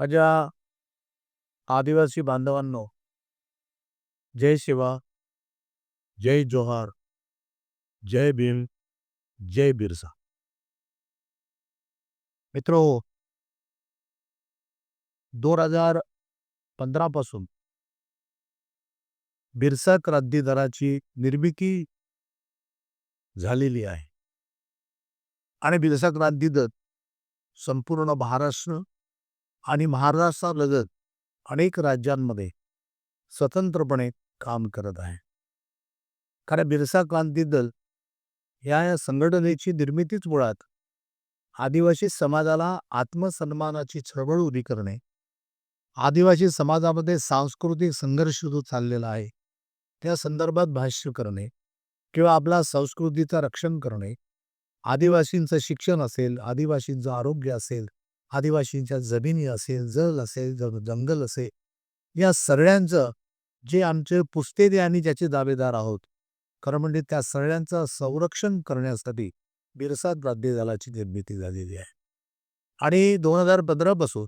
माझ्या आदिवासी बांधवांनो जय शिवा जय जोहार जय भीम जय बिरसा. मित्रो दोन हजार पंधरापासून बिरसा क्रांती दलाची निर्मिती झालेली आहे. आणि बिरसा क्रांती दल संपूर्ण महाराष्ट्र आणि महाराष्ट्रालगत अनेक राज्यांमध्ये स्वतंत्रपणे काम करत आहे. कारण बिरसा क्रांती दल या संघटनेची निर्मितीच मुळात आदिवासी समाजाला आत्मसन्मानाची चळवळ उभी करणे आदिवासी समाजामध्ये सांस्कृतिक संघर्ष जो चाललेला आहे त्या संदर्भात भाष्य करणे किंवा आपला संस्कृतीचं रक्षण करणे आदिवासींचं शिक्षण असेल आदिवासींचं आरोग्य असेल आदिवासींच्या जमिनी असेल जल असेल जंगल असेल या सगळ्यांचं जे आमचे पुस्तेदे आणि ज्याचे दावेदार आहोत खरं म्हणजे त्या सगळ्यांचं संरक्षण करण्यासाठी बिरसा क्रांती दलाची निर्मिती झालेली आहे. आणि दोन हजार पंधरापासून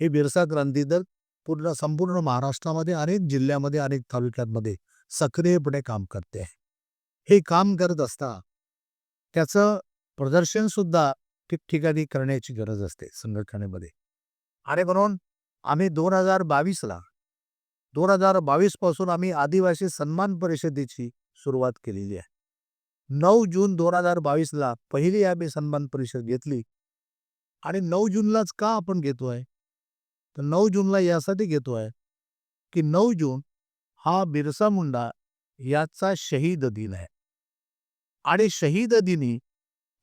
हे बिरसा क्रांती दल पूर्ण संपूर्ण महाराष्ट्रामध्ये अनेक जिल्ह्यामध्ये अनेक तालुक्यांमध्ये सक्रियपणे काम करते आहे. हे काम करत असता त्याचं प्रदर्शन सुद्धा ठिकठिकाणी करण्याची गरज असते संघटनेमध्ये. आणि म्हणून आम्ही दोन हजार बावीसला दोन हजार बावीसपासून आम्ही आदिवासी सन्मान परिषदेची सुरुवात केलेली आहे. नऊ जून दोन हजार बावीसला पहिली आम्ही सन्मान परिषद घेतली. आणि नऊ जूनलाच का आपण घेतोय तर नऊ जूनला यासाठी घेतोय की नऊ जून हा बिरसा मुंडा याचा शहीद दिन आहे. आणि शहीद दिनी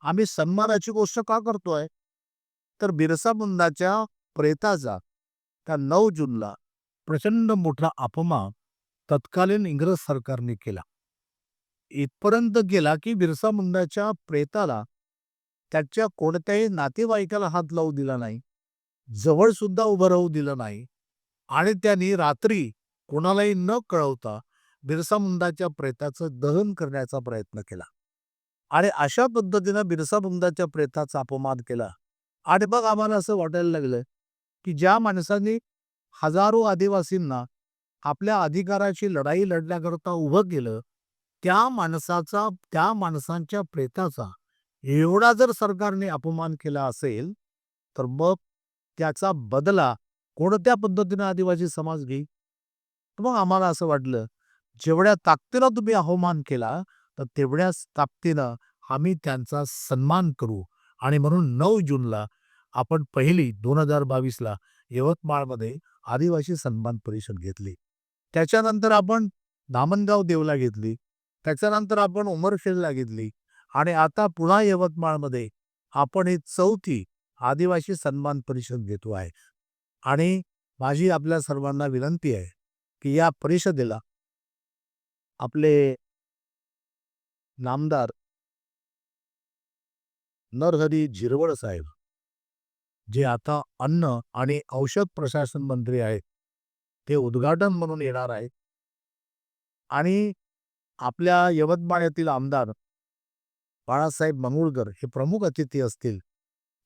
आम्ही सन्मानाची गोष्ट का करतोय? तर बिरसा मुंडाच्या प्रेताचा त्या नऊ जूनला प्रचंड मोठा अपमान तत्कालीन इंग्रज सरकारने केला. इथपर्यंत गेला की बिरसा मुंडाच्या प्रेताला त्याच्या कोणत्याही नातेवाईकाला हात लावू दिला नाही जवळ सुद्धा उभं राहू दिलं नाही आणि त्यांनी रात्री कोणालाही न कळवता बिरसा मुंडाच्या प्रेताचं दहन करण्याचा प्रयत्न केला. आणि अशा पद्धतीनं बिरसा मुंडाच्या प्रेताचा अपमान केला. आणि मग आम्हाला असं वाटायला लागलं की ज्या माणसांनी हजारो आदिवासींना आपल्या अधिकाराची लढाई लढण्याकरता उभं केलं त्या माणसाचा त्या माणसांच्या प्रेताचा एवढा जर सरकारने अपमान केला असेल तर मग त्याचा बदला कोणत्या पद्धतीनं आदिवासी समाज घेईल? मग आम्हाला असं वाटलं जेवढ्या ताकदीनं तुम्ही अवमान केला तर तेवढ्याच ताकदीनं आम्ही त्यांचा सन्मान करू. आणि म्हणून नऊ जूनला आपण पहिली दोन हजार बावीसला यवतमाळमध्ये आदिवासी सन्मान परिषद घेतली. त्याच्यानंतर आपण दामणगाव देवला घेतली. त्याच्यानंतर आपण उमरखेडला घेतली. आणि आता पुन्हा यवतमाळमध्ये आपण ही चौथी आदिवासी सन्मान परिषद घेतो आहे. आणि माझी आपल्या सर्वांना विनंती आहे की या परिषदेला आपले नामदार नरहरी झिरवळ साहेब जे आता अन्न आणि औषध प्रशासन मंत्री आहेत. ते उद्घाटन म्हणून येणार आहे आणि आपल्या यवतमाळ येथील आमदार बाळासाहेब मंगुळकर हे प्रमुख अतिथी असतील.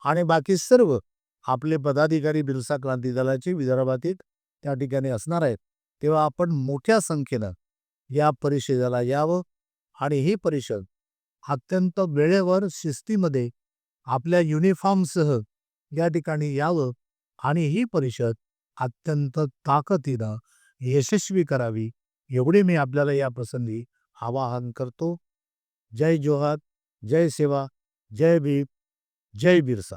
आणि बाकी सर्व आपले पदाधिकारी बिरसा क्रांती दलाचे विदर्भातील त्या ठिकाणी असणार आहेत. तेव्हा आपण मोठ्या संख्येनं या परिषदेला यावं. आणि ही परिषद अत्यंत वेळेवर शिस्तीमध्ये आपल्या युनिफॉर्मसह या ठिकाणी यावं आणि ही परिषद अत्यंत ताकदीनं यशस्वी करावी एवढे मी आपल्याला या प्रसंगी आवाहन करतो. जय जोहार जय सेवा जय भीम जय बिरसा.